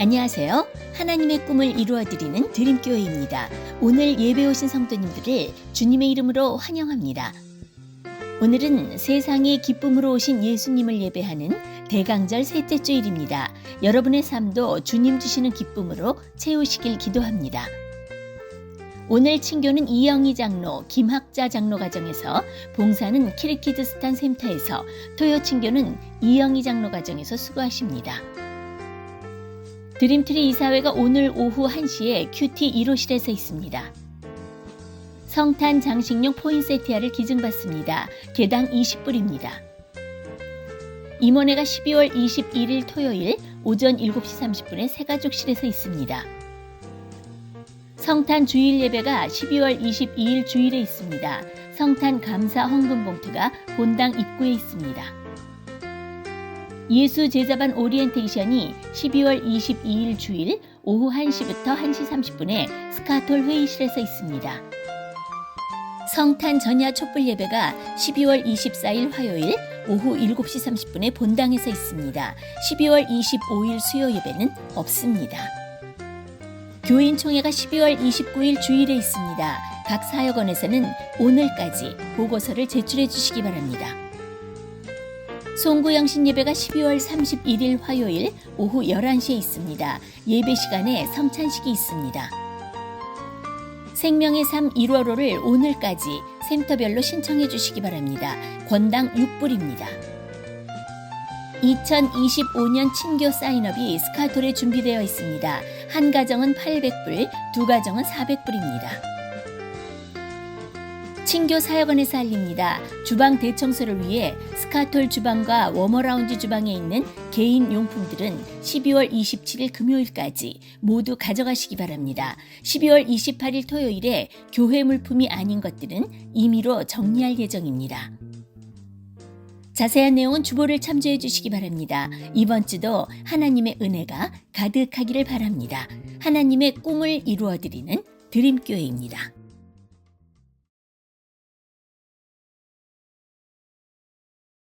안녕하세요. 하나님의 꿈을 이루어드리는 드림교회입니다. 오늘 예배 오신 성도님들을 주님의 이름으로 환영합니다. 오늘은 세상의 기쁨으로 오신 예수님을 예배하는 대강절 셋째 주일입니다. 여러분의 삶도 주님 주시는 기쁨으로 채우시길 기도합니다. 오늘 친교는 이영희 장로, 김학자 장로 가정에서, 봉사는 키르키즈스탄 센터에서, 토요 친교는 이영희 장로 가정에서 수고하십니다. 드림트리 이사회가 오늘 오후 1시에 큐티 1호실에서 있습니다. 성탄 장식용 포인세티아를 기증받습니다. 개당 20불입니다. 임원회가 12월 21일 토요일 오전 7시 30분에 새가족실에서 있습니다. 성탄 주일 예배가 12월 22일 주일에 있습니다. 성탄 감사 헌금 봉투가 본당 입구에 있습니다. 예수 제자반 오리엔테이션이 12월 22일 주일 오후 1시부터 1시 30분에 스카톨 회의실에서 있습니다. 성탄 전야 촛불 예배가 12월 24일 화요일 오후 7시 30분에 본당에서 있습니다. 12월 25일 수요 예배는 없습니다. 교인총회가 12월 29일 주일에 있습니다. 각 사역원에서는 오늘까지 보고서를 제출해 주시기 바랍니다. 송구영신 예배가 12월 31일 화요일 오후 11시에 있습니다. 예배 시간에 성찬식이 있습니다. 생명의 삶 1월호를 오늘까지 센터별로 신청해 주시기 바랍니다. 권당 6불입니다. 2025년 친교 사인업이 스카톨에 준비되어 있습니다. 한 가정은 800불, 두 가정은 400불입니다. 친교 사역원에서 알립니다. 주방 대청소를 위해 스카톨 주방과 워머라운지 주방에 있는 개인 용품들은 12월 27일 금요일까지 모두 가져가시기 바랍니다. 12월 28일 토요일에 교회 물품이 아닌 것들은 임의로 정리할 예정입니다. 자세한 내용은 주보를 참조해 주시기 바랍니다. 이번 주도 하나님의 은혜가 가득하기를 바랍니다. 하나님의 꿈을 이루어 드리는 드림교회입니다.